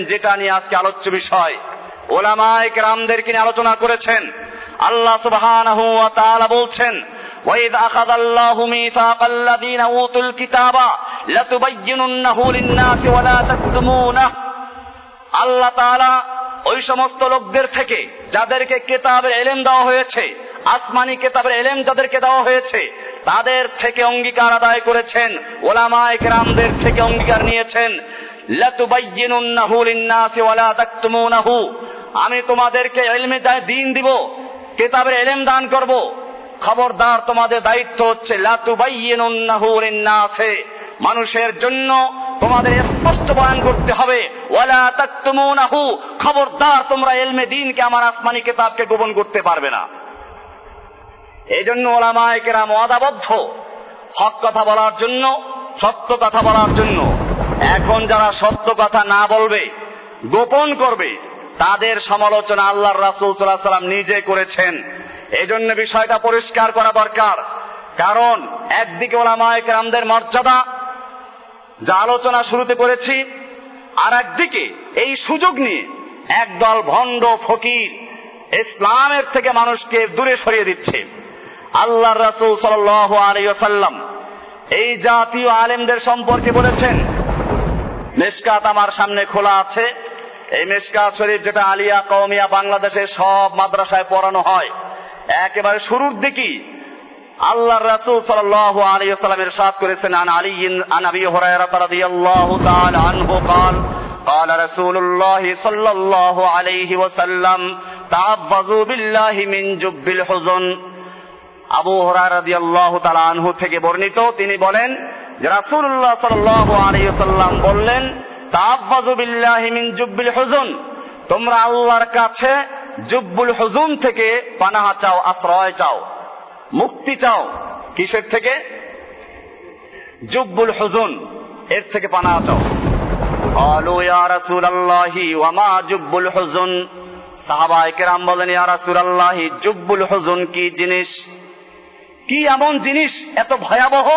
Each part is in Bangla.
যেটা নিয়ে আজকে আলোচ্য বিষয় ওলামায়ক রামদেরকে নিয়ে আলোচনা করেছেন আল্লাহ সুবহানাহু ওয়া তাআলা বলছেন وَإِذْ أَخَذَ اللَّهُ مِيثَاقَ الَّذِينَ أُوتُوا الْكِتَابَ لَتُبَيِّنُنَّهُ لِلنَّاسِ وَلَا تَكْتُمُونَهُ আল্লাহ তাআলা ওই সমস্ত লোকদের থেকে যাদেরকে কেতাবের এলেম দেওয়া হয়েছে আসমানি কেতাবের এলেম যাদেরকে দেওয়া হয়েছে তাদের থেকে অঙ্গীকার আদায় করেছেন ওলামায়ে কেরামদের থেকে অঙ্গীকার নিয়েছেন আমি তোমাদেরকে এলমে দিন দিব, কেতাবের এলেম দান করব। খবরদার তোমাদের দায়িত্ব হচ্ছে মানুষের জন্য তোমাদের স্পষ্ট বয়ান করতে হবে খবরদার তোমরা এলমে দিনকে আমার আসমানি কিতাবকে গোপন করতে পারবে না। এই জন্য ওলামায়ে কেরাম ওয়াদাবদ্ধ। হক কথা বলার জন্য, সত্য কথা বলার জন্য এখন যারা সত্য কথা না বলবে, গোপন করবে, তাদের সমালোচনা আল্লাহর রাসূল আলাইহি সাল্লাম নিজে করেছেন। এই জন্য বিষয়টা পরিষ্কার করা দরকার। কারণ একদিকে ওলামায়ে কেরামদের মর্যাদা, যা আলোচনা শুরুতে করেছি, আর একদিকে এই সুযোগ নিয়ে একদল ভণ্ড ফকির ইসলামের থেকে মানুষকে দূরে সরিয়ে দিচ্ছে। আল্লাহ রাসূল আলাইহি ওয়াসাল্লাম এই জাতীয় আলেমদের সম্পর্কে বলেছেন মেশকাত আমার সামনে খোলা আছে এই মেশকাত শরীফ যেটা আলিয়া কওমিয়া বাংলাদেশের সব মাদ্রাসায় পড়ানো হয় একেবারে শুরুর দিকেই আল্লাহর রাসূল সাল্লাল্লাহু আলাইহি ওয়াসাল্লাম ইরশাদ করেছেন আন আলী আন আবি হুরায়রা রাদিয়াল্লাহু তাআলা আনহু قال قال رسول الله صلى الله عليه وسلم تعوذوا بالله من جب الحزن আবু হুরায়রা রাদিয়াল্লাহু তাআলা আনহু থেকে বর্ণিত তিনি বলেন যে রাসূলুল্লাহ সাল্লাল্লাহু আলাইহি ওয়াসাল্লাম বললেন তাআওয়াযু বিল্লাহি মিন জুব্বিল হুজুন তোমরা আল্লাহর কাছে জুব্বুল হুজুন থেকে পানাহ চাও আশ্রয় চাও মুক্তি চাও কিসের থেকে জুব্বুল হুজুন এর থেকে পানা চাও قالوا يا رسول الله وما جب الحزن সাহাবায়ে কেরাম বলেন ইয়া রাসূলুল্লাহ জুব্বুল হুজুন কি জিনিস কি এমন জিনিস এত ভয়াবহ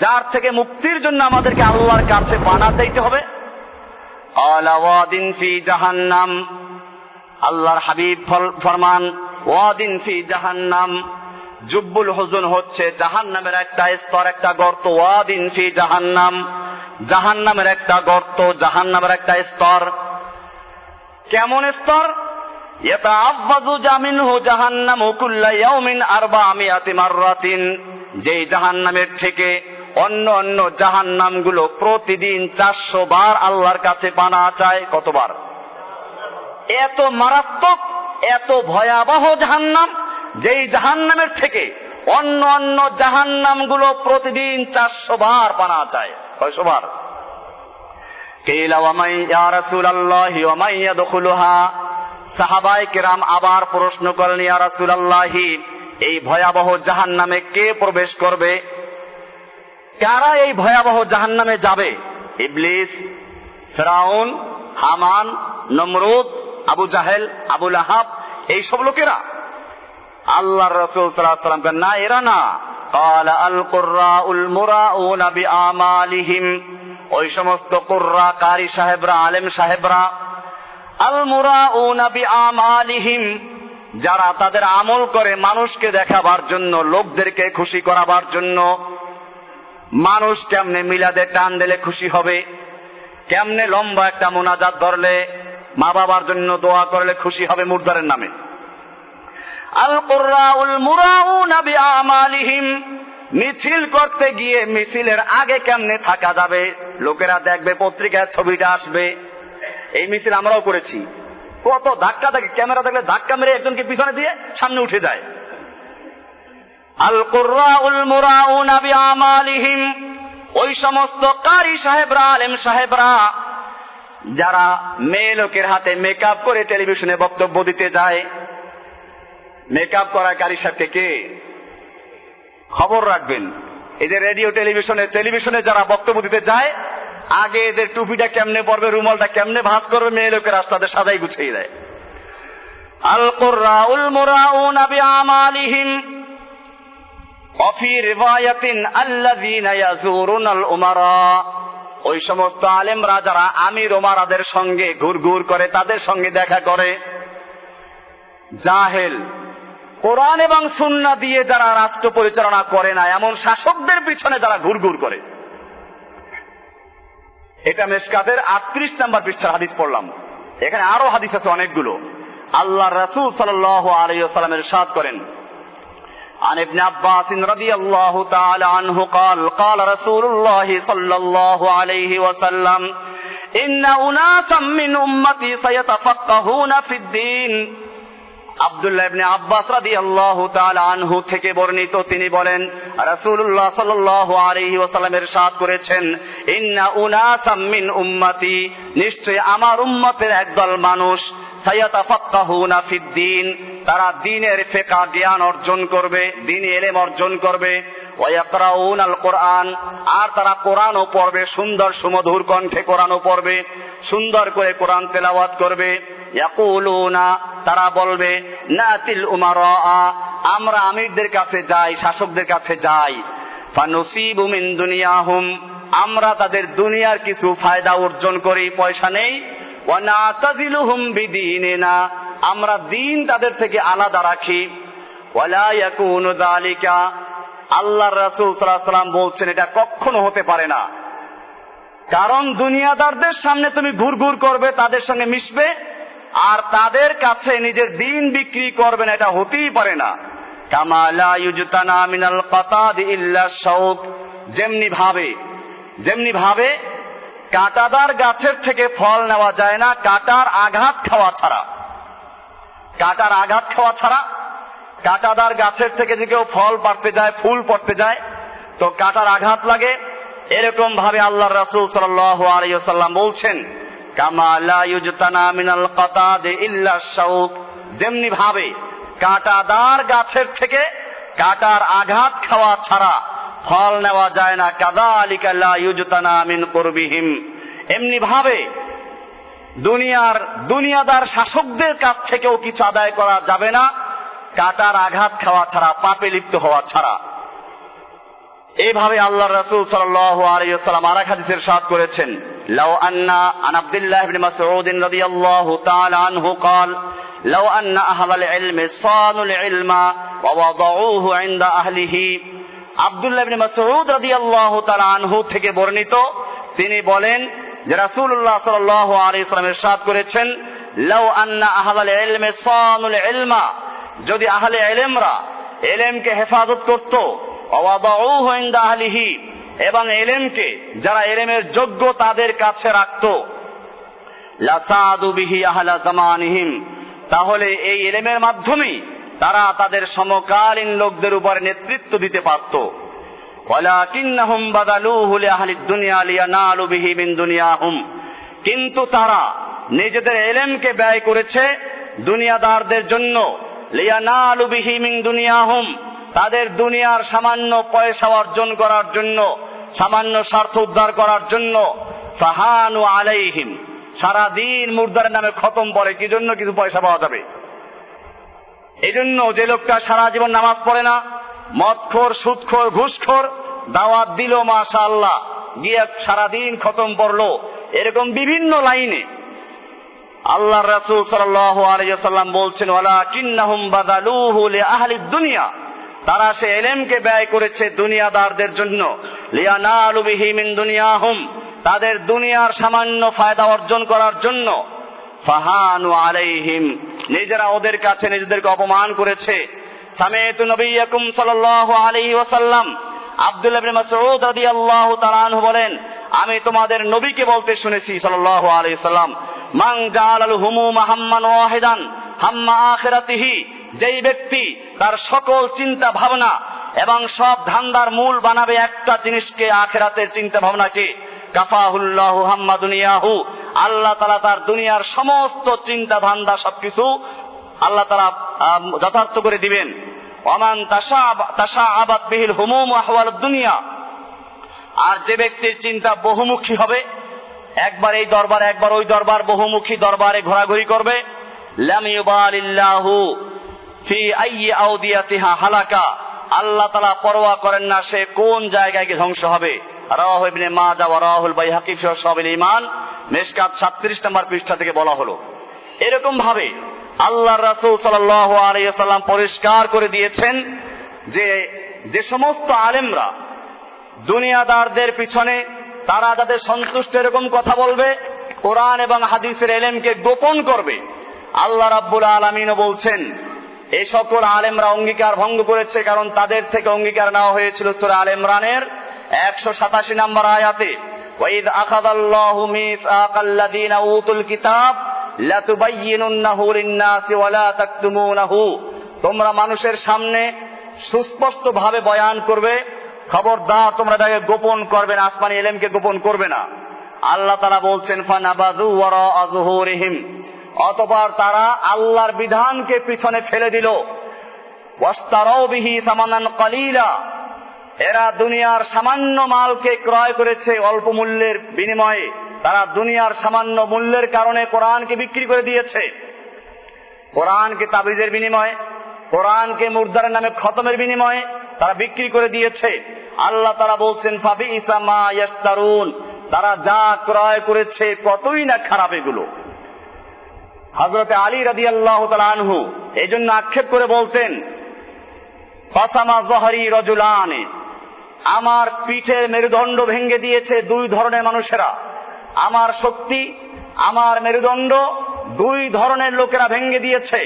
যার থেকে মুক্তির জন্য আমাদেরকে আল্লাহর কাছে পানা চাইতে হবে। ফি জাহান্নাম। আল্লাহর হাবিব ফরমান, ওয়াদিন ফি জাহান্নাম। জুব্বুল হুজুন হচ্ছে জাহান্নামের একটা স্তর, একটা গর্ত, ওয়াদিন ফি জাহান্নাম। জাহান্নামের একটা গর্ত, জাহান্নামের একটা স্তর। কেমন স্তর? জাহান্নাম যেই জাহান্নামের থেকে অন্য অন্য জাহান্নামগুলো প্রতিদিন চারশো বার আল্লাহর কাছে পানা চায় কতবার? এত মারাত্মক, এত ভয়াবহ জাহান্নাম, যেই জাহান্নামের থেকে অন্য অন্য জাহান্নামগুলো প্রতিদিন চারশো বার পানা চায়। কয়শো বার? সাহাবাই আবার প্রশ্ন করেন এই ভয়াবহ জাহান্নামে কে প্রবেশ করবে? কারা এই ভয়াবহ জাহান্নামে যাবে ইবলিস ফেরাউন হামান নমরুদ আবু জাহেল আবুল আহাব এইসব লোকেরা আল্লাহ রসুল সাল্লাম না এরা না قال القراء المراؤون بأعمالهم ওই সমস্ত কুর্রা কারি সাহেবরা আলেম সাহেবরা আল মুরাউনা বিআমালিহিম যারা তাদের আমল করে মানুষকে দেখাবার জন্য লোকদেরকে খুশি করাবার জন্য মানুষ কেমনে মিলাদে টান দিলে খুশি হবে? কেমনে লম্বা একটা মোনাজাত ধরলে মা বাবার জন্য দোয়া করলে খুশি হবে মুর্দারের নামে? মিছিল করতে গিয়ে মিছিলের আগে কেমনে থাকা যাবে? লোকেরা দেখবে পত্রিকায় ছবিটা আসবে। এই মিছিল আমরাও করেছি। কত ধাক্কা থাকে ক্যামেরা থাকলে ধাক্কা মেরে একজনকে পিছনে দিয়ে সামনে উঠে যায়। ওই সমস্ত কারি সাহেবরা, আলেম সাহেবরা, যারা মেয়ে লোকের হাতে মেকআপ করে টেলিভিশনে বক্তব্য দিতে যায়, মেকআপ করা কারি সাহেবকে কে? খবর রাখবেন। এই যে রেডিও, টেলিভিশনে টেলিভিশনে যারা বক্তব্য দিতে যায়, আগে এদের টুপিটা কেমনে পড়বে রুমালটা কেমনে ভাত করবে, মেয়ে লোকের রাস্তাতে সাদাই গুছিয়ে দেয়। আল কুররাউল মুরাউনা বিআমালিহিম। অফি রেবায়াতিন আল্লাযীনা ইয়াজুরুনাল উমারা। ওই সমস্ত আলেমরা যারা আমির ওমারাদের সঙ্গে ঘুরঘুর করে তাদের সঙ্গে দেখা করে। জাহেল, কোরআন এবং সুন্না দিয়ে যারা রাষ্ট্র পরিচালনা করে না, এমন শাসকদের পিছনে যারা ঘুরঘুর করে। এটা মেসকাদের আটত্রিশ নাম্বার পৃষ্ঠার হাদিস পড়লাম। এখানে আরও হাদিস আছে অনেকগুলো। আল্লাহ রাসুল সাল আলিয়া সাল্লামের সাদ করেন। عن ابن عباس رضي الله تعالى عنه قال قال رسول الله صلى الله عليه وسلم إن أناسا من أمتي سيتفقهون في الدين আব্দুল্লাহ ইবনে আব্বাস রাদিয়াল্লাহু তাআলা আনহু থেকে বর্ণিত তিনি বলেন রাসূলুল্লাহ সাল্লাল্লাহু আলাইহি ওয়াসাল্লামের সাথ করেছেন ইন্না উনাসাম মিন উম্মতি নিশ্চয় আমার উম্মতের একদল মানুষ সায়াতাফাক্কাহুনা ফিদ্দিন তারা দিনের ফেকা জ্ঞান অর্জন করবে, দিন এলেম অর্জন করবে। ওয়ায়াকরাউন আল কোরআন আর তারা কোরআনও পড়বে, সুন্দর সুমধুর কণ্ঠে কোরআনও পড়বে, সুন্দর করে কোরআন তেলাওয়াত করবে। ইয়াকুলুনা, তারা বলবে, নাতিল উমারা আমরা আমিরদের কাছে যাই, শাসকদের কাছে যাই। ফানুসিবু মিন দুনিয়াহুম, আমরা তাদের দুনিয়ার কিছু ফায়দা অর্জন করি, পয়সা নেই। ওয়া নাতাজিলুহুম বিদীনিনা আমরা দিন তাদের থেকে আলাদা রাখি। আল্লাহর রাসূল সাল্লাম বলছেন, এটা কখনো হতে পারে না। কারণ দুনিয়াদারদের সামনে তুমি ঘুর ঘুর করবে, তাদের সঙ্গে মিশবে, আর তাদের কাছে নিজের দিন বিক্রি করবে না, এটা হতেই পারে না। কামালা মিনাল যেমনি ভাবে যেমনি ভাবে কাঁটাদার গাছের থেকে ফল নেওয়া যায় না, কাটার আঘাত খাওয়া ছাড়া। কাটার আঘাত খাওয়া ছাড়া কাঁটাদার গাছের থেকে যে কেউ ফল পাড়তে যায়, ফুল পড়তে যায়, তো কাটার আঘাত লাগে। এরকম ভাবে আল্লাহ রাসূল আলাইহি বলছেন যেমনি ভাবে কাঁটাদার গাছের থেকে কাটার আঘাত খাওয়া ছাড়া ফল নেওয়া যায় না, কাদালিকা লা ইউজতানা মিন কুরবিহিম। এমনি ভাবে দুনিয়ার দুনিয়াদার শাসকদের কাছ থেকেও কিছু আদায় করা যাবে না কাটার আঘাত খাওয়া ছাড়া পাপে লিপ্ত হওয়া ছাড়া এইভাবে আল্লাহ রাসূল সাল্লাল্লাহু আলাইহি ওয়াসাল্লাম আর এক হাদিসের সাথ করেছেন লাউ আন্না আন আব্দুল্লাহ ইবনে মাসউদ রাদিয়াল্লাহু তাআলা আনহু قال لو أن أهل العلم صانوا العلم ووضعوه عند أهله আব্দুল্লাহ ইবনে মাসউদ রাদিয়াল্লাহু তাআলা আনহু থেকে বর্ণিত তিনি বলেন যে রাসূলুল্লাহ সাল্লাল্লাহু আলাইহি ওয়াসাল্লাম ইরশাদ করেছেন, লাউ আন্না আহলাল ইলমে সানুল ইলমা যদি আহলে ইলমরা এলেমকে হেফাজত করত অওয়াদাউহু ইনদা আহলিহি এবং এলেমকে যারা এলেমের যোগ্য তাদের কাছে রাখত, লাসাদু বিহি আহলা জামানিহিম তাহলে এই এলেমের মাধ্যমেই তারা তাদের সমকালীন লোকদের উপর নেতৃত্ব দিতে পারত। ওয়ালাকিন্নাহুম বাদালুহু লিআহলিদ দুনিয়া লিয়ানালু বিহি মিন দুনিয়াহুম। কিন্তু তারা নিজেদের এলেমকে ব্যয় করেছে দুনিয়াদারদের জন্য। লিয়ানালু বিহি মিন দুনিয়াহুম। তাদের দুনিয়ার সামান্য পয়সা অর্জন করার জন্য, সামান্য স্বার্থ উদ্ধার করার জন্য ফাহানু আলাইহিম। সারাদিন মুর্দারের নামে খতম পড়ে, কি জন্য কিছু পয়সা পাওয়া যাবে? এই জন্য যে লোকটা সারা জীবন নামাজ পড়ে না মদখোর, সুদখোর, ঘুষখোর দাওয়াত দিল মাশা আল্লাহ গিয়ে সারাদিন খতম পড়ল এরকম বিভিন্ন লাইনে। আল্লাহ রাসূল সাল্লাম বলছেন লিআহলি দুনিয়া। তারা সে এলেমকে ব্যয় করেছে দুনিয়াদারদের জন্য। দুনিয়াহুম। তাদের দুনিয়ার সামান্য ফায়দা অর্জন করার জন্য। ফাহানু আলাইহিম। নিজেরা ওদের কাছে নিজেদেরকে অপমান করেছে। সামেতু নবিয়াকুম সাল্লাল্লাহু আলাইহি ওয়াসাল্লাম আব্দুল্লাহ ইবনে মাসউদ রাদিয়াল্লাহু তাআলা আনহু বলেন আমি তোমাদের নবীকে বলতে শুনেছি সাল্লাল্লাহু আলাইহি সাল্লাম মান জালাল হুমুম হাম্মান ওয়াহিদান হাম্মা আখিরাতিহি যেই ব্যক্তি তার সকল চিন্তা ভাবনা এবং সব ধান্দার মূল বানাবে একটা জিনিসকে আখেরাতের চিন্তা ভাবনাকে, কাফাহুল্লাহ হাম্মা দুনিয়াহু আল্লাহ তালা তার দুনিয়ার সমস্ত চিন্তা ধান্দা সবকিছু আল্লাহ তালা যথার্থ করে দিবেন। অমান তাসা আবাদ বিহিল হুমুম আহওয়াল দুনিয়া। আর যে ব্যক্তির চিন্তা বহুমুখী হবে, একবার এই দরবার, একবার ওই দরবার, বহুমুখী দরবারে ঘোরাঘুরি করবে। হালাকা। আল্লাহ তালা পরোয়া করেন না সে কোন জায়গায় গিয়ে ধ্বংস হবে। রাহ ইবনে মাজা ওয়া রাহুল বাইহাকি ফি শাবিল ঈমান। মেশকাত 37 নম্বর পৃষ্ঠা থেকে বলা হলো। এরকম ভাবে আল্লাহর রাসূল সাল্লাম পরিষ্কার করে দিয়েছেন যে যে সমস্ত আলেমরা দুনিয়াদারদের পিছনে তারা যাদের সন্তুষ্ট এরকম কথা বলবে, কোরআন এবং হাদিসের এলেমকে গোপন করবে, আল্লাহ রাব্বুল আলমিনও বলছেন এই সকল আলেমরা অঙ্গীকার ভঙ্গ করেছে কারণ তাদের থেকে অঙ্গীকার নেওয়া হয়েছিল সুরা আল ইমরানের একশো সাতাশি নম্বর আয়াতে। কিতাব লাতুবাইয়িনুন্নাহু লিন-নাসি ওয়া লা তাকতুমুনাহু তোমরা মানুষের সামনে সুস্পষ্ট ভাবে বয়ান করবে, খবরদার তোমরা এটাকে গোপন করবে না, আসমানি এলেমকে গোপন করবে না। আল্লাহ তারা বলছেন ফানাবাদু ওয়ারা আজহুরিহিম অতপর তারা আল্লাহর বিধানকে পিছনে ফেলে দিল। কালিলা। এরা দুনিয়ার সামান্য মালকে ক্রয় করেছে অল্প মূল্যের বিনিময়ে। তারা দুনিয়ার সামান্য মূল্যের কারণে কোরআনকে বিক্রি করে দিয়েছে। কোরআনকে তাবিজের বিনিময়ে? কোরআনকে মুর্দারের নামে খতমের বিনিময়ে? তারা বিক্রি করে দিয়েছে। আল্লাহ তারা বলছেন ফাবি ইসামা ইয়াস্তারুন তারা যা ক্রয় করেছে, কতই না খারাপ এগুলো। হজরতে আলী রাদি আল্লাহ আনহু এই জন্য আক্ষেপ করে বলতেন, ফাসামা জহরি রজুলানে। আমার পিঠের মেরুদণ্ড ভেঙে দিয়েছে দুই ধরনের মানুষেরা। আমার শক্তি, আমার মেরুদণ্ড দুই ধরনের লোকেরা ভেঙে দিয়েছে।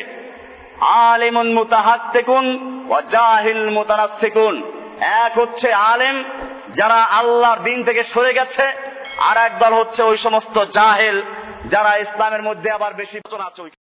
আলেমুন মুতাহাত থেকুন ও জাহিল মুতানাসসিকুন। এক হচ্ছে আলেম, যারা আল্লাহর দিন থেকে সরে গেছে, আর একদল হচ্ছে ওই সমস্ত জাহেল, যারা ইসলামের মধ্যে আবার বেশি আছে